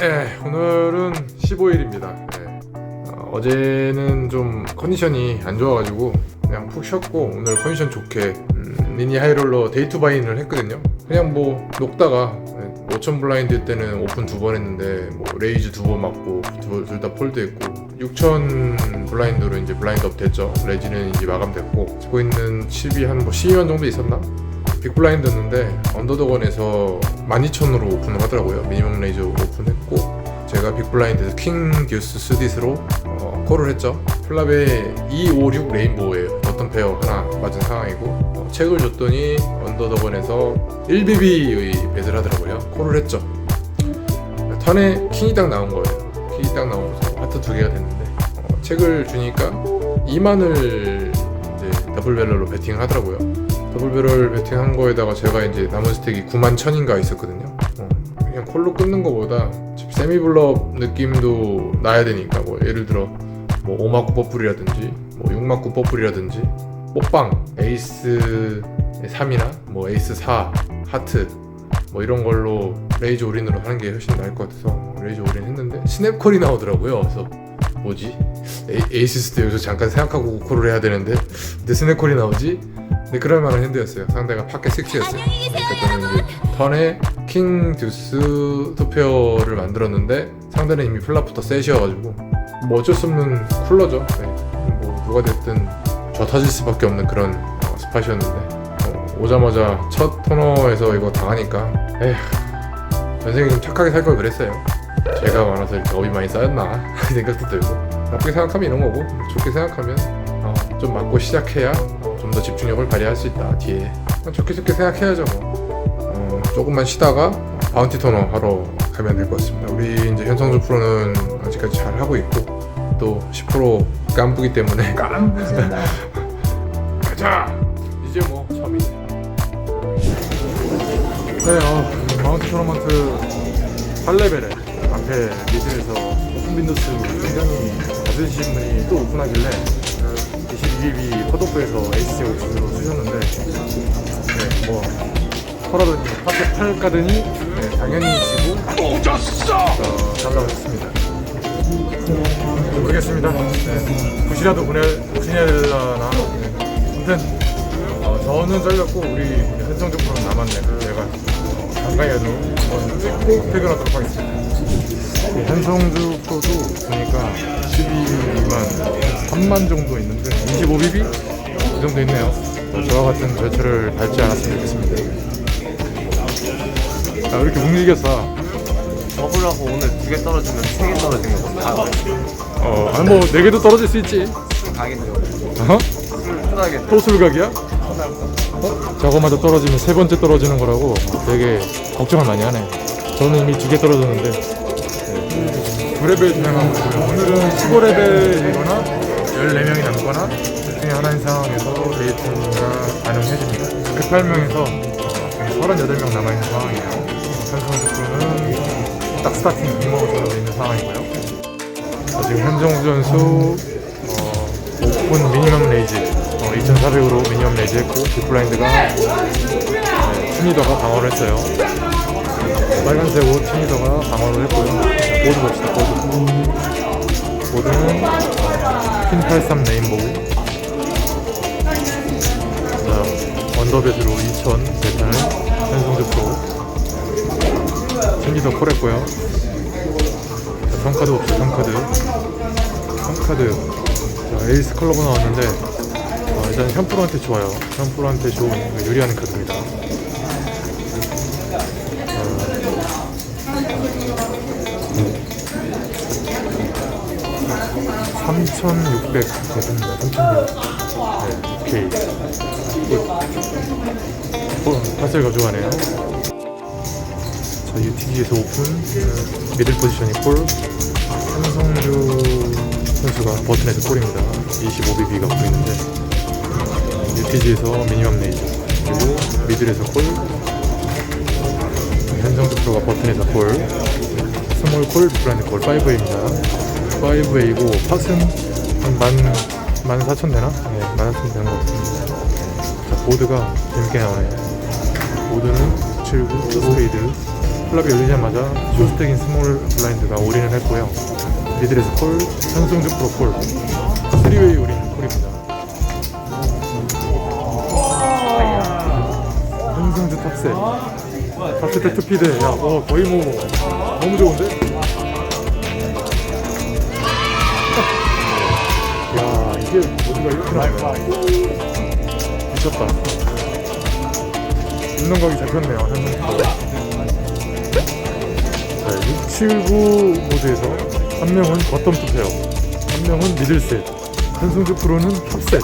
네, 오늘은 15일입니다. 어, 제는좀 컨디션이 안 좋아가지고 그냥 푹 쉬었고 오늘 컨디션 좋게 음, 미니 하이롤러 데이투 바인을 했거든요. 그냥 뭐 녹다가 5천 블라인드 때는 오픈 두 번 했는데 뭐 레이즈 두 번 맞고 둘 다 폴드 했고 6천 블라인드로 이제 블라인드 업 됐죠. 레지는 이제 마감됐고 쓰고 있는 칩이 한뭐 12만 정도 있었나? 빅블라인드였는데 언더더건에서 12,000으로 오픈을 하더라고요. 미니멈 레이저 오픈했고 제가 빅블라인드에서 킹 듀스 스디스로 어, 콜을 했죠. 플랍의 256 레인보우예요. 어떤 페어 하나 맞은 상황이고 어, 책을 줬더니 언더더건에서 1BB의 배들 하더라고요. 콜을 했죠. 턴에 킹이 딱 나온 거예요. 킹이 딱 나오면서 하트 두 개가 됐는데 어, 책을 주니까 2만을 이제 더블 벨러로 베팅을 하더라고요. 더블 배럴 베팅한 거에다가 제가 이제 남은 스택이 9만 천인가 있었거든요. 어, 그냥 콜로 끊는 거보다 세미 블럽 느낌도 나야 되니까 뭐 예를 들어 뭐 5마구 버플이라든지 뭐 6마구 버플이라든지 뽀빵 에이스 3이나 뭐 에이스 4 하트 뭐 이런 걸로 레이저 올인으로 하는 게 훨씬 나을 것 같아서 레이저 올인 했는데 스냅콜이 나오더라고요. 그래서 뭐지? 에이, 에이시스 때 여기서 잠깐 생각하고 콜을 해야 되는데 근데 스냅콜이 나오지? 근데 그럴 만한 핸드였어요. 상대가 파켓 6였어요. 그러니까 턴에 킹 듀스 투페어를 만들었는데 상대는 이미 플랍부터 셋이어가지고 뭐 어쩔 수 없는 쿨러죠. 네. 뭐 누가 됐든 저 터질 수밖에 없는 그런 어, 스팟이었는데 어, 오자마자 첫 토너에서 이거 당하니까 에휴 전생이 좀 착하게 살 걸 그랬어요. 제가 많아서 이렇게 업이 많이 쌓였나 생각도 들고 나쁘게 생각하면 이런 거고 좋게 생각하면 어, 좀 맞고 시작해야 좀 더 집중력을 발휘할 수 있다. 뒤에. 좋게 좋게 생각해야죠 뭐. 어, 조금만 쉬다가 바운티 토너 하러 가면 될 것 같습니다. 우리 이제 현성주 프로는 아직까지 잘 하고 있고 또 10% 깐부기 때문에. 깜부신다. 가자! 이제 뭐 처음이네. 네 어, 바운티 토너먼트 8레벨에 앞에 미드에서 오픈 빈도스 굉장히 받으신 분이 또 오픈하길래 22비 컷오프에서 제고 진으로 쓰셨는데 네, 뭐 털하더니 파트 8 가더니 네, 당연히 지고 어, 달라고 했습니다. 모르겠습니다. 네, 굿이라도 보내, 보내야 되려나? 네. 아무튼 어, 저는 잘렸고 우리 현성적 프로는 남았네 제가 어, 간간히라도 한번 찍고 퇴근하도록 하겠습니다 네, 현성주 프로도 보니까 12만 3만 정도 있는데 25BB 이 정도 있네요. 어, 저와 같은 절차를 밟지 않았으면 좋겠습니다. 아, 왜 이렇게 못 이겼어? 먹으려고 오늘 두 개 떨어지면 세 개 떨어진 다 어, 아니 뭐, 네 개도 떨어질 수 있지. 가겠네요. 어? 술 편하게 또 술각이야? 어? 저거마저 떨어지면 세 번째 떨어지는 거라고 되게 걱정을 많이 하네. 저는 이미 두 개 떨어졌는데. 네. 9레벨 진행하고 오늘은 15레벨이거나 14명이 남거나 둘 중에 하나인 상황에서 데이트가 가능해집니다. 108명에서 38명 남아있는 상황이에요. 현성주 프로는 딱 스타팅 이모로 되어 있는 상황이고요. 어, 지금 현정우 선수 어, 오픈 미니멈 레이즈 어, 2,400으로 미니멈 레이즈 했고 빅블라인드가 네, 팀리더가 방어를 했어요. 빨간색 옷 팀리더가 방어를 했고요. 보드 봅시다 보드. 보드는 퀸83 레인보우. 자 언더베드로 2,000 대타는 현성주 프로. 팀리더 콜했고요. 자, 평카드 봅시다 평카드. 평카드 자, 에이스 컬러가 나왔는데 어, 일단 현프로한테 좋아요. 현프로한테 좋은 유리하는 카드입니다. 3,600 됐습니다. 3,600. 네, 오케이. 굿. 어, 가져가네요. 자, UTG에서 오픈. 어, 미들 포지션이 콜. 한성주 선수가 버튼에서 콜입니다. 25BB가 보이는데 UTG에서 미니멈 레이저 그리고 미들에서 콜 현성주 프로가 버튼에서 콜 스몰 콜, 빅브라인드 콜 5A입니다. 5A고 팟은 한 만, 만 사천 되나? 네, 만 사천 되는 것 같습니다. 자, 보드가 재밌게 나오네요. 보드는 7구, 스페이드, 클럽이 열리자마자 쇼스텍인 스몰 블라인드가 올인을 했고요. 미드레스 콜, 현승주 프로 콜, 3웨이 올인 콜입니다. 현승주 탑세, 탑세 때 투피드, 야, 어, 거의 뭐 너무 좋은데? 이게 어디가 이렇게 나오네. 미쳤다. 운동각이 잡혔네요, 현승주. 자, 6, 7, 9 모드에서 한 명은 버텀 투페어, 한 명은 미들 셋, 현승주 프로는 탑 셋.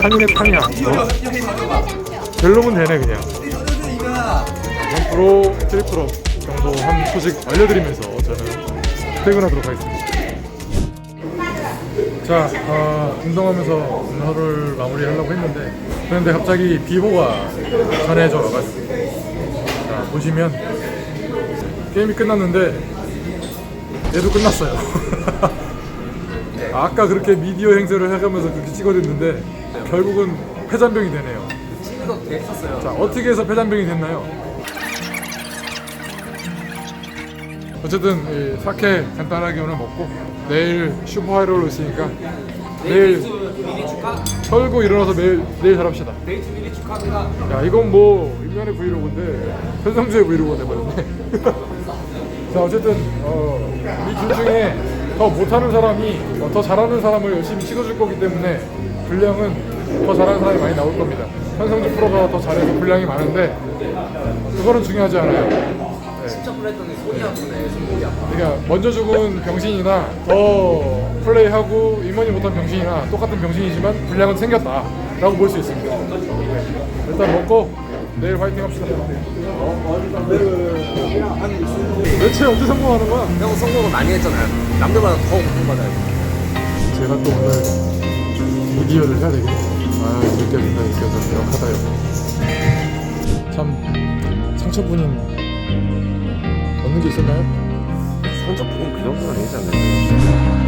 탄이네 탄이야. 어? 별로면 되네 그냥. 원 프로, 트리 프로 정도 한 소식 알려드리면서 저는 퇴근하도록 하겠습니다. 자, 어, 운동하면서 하루를 마무리하려고 했는데 그런데 갑자기 비호가 전해져 와가지고 자 보시면 게임이 끝났는데 얘도 끝났어요. 아까 그렇게 미디어 행세를 해가면서 그렇게 찍어댔는데 결국은 폐잔병이 되네요. 자 어떻게 해서 폐잔병이 됐나요? 어쨌든 이 사케 간단하게 오늘 먹고 내일 슈퍼 하이롤로 있으니까 내일. 털고 일어나서 매일 내일 잘합시다. 데이트 미리 축하합니다. 야 이건 뭐 인간의 브이로그인데 현성주의 브이로그가 돼버렸네. 자 어쨌든 어, 이둘 중에 더 못하는 사람이 어, 더 잘하는 사람을 열심히 찍어줄 거기 때문에 분량은 더 잘하는 사람이 많이 나올 겁니다. 현성주 프로가 더 잘해서 분량이 많은데 그거는 중요하지 않아요. 네. chấp 했더니 손이 아프네. 손목이 아파. 그러니까 먼저 죽은 병신이나 더 플레이하고 임원이 못한 병신이나 똑같은 병신이지만 분량은 생겼다라고 볼 수 있습니다. 네. 일단 먹고 내일 화이팅 합시다. 대체 언제 성공하는 거야? 형 성공을 많이 했잖아요. 남들보다 더 고통받아요. 제가 또 오늘 미디어를 해야 되겠네. 아 느껴진다 느껴져 역하다 역. 참 상처뿐인 얻는 게 있었나요? 성적 보면 그 정도는 아니지 않나요?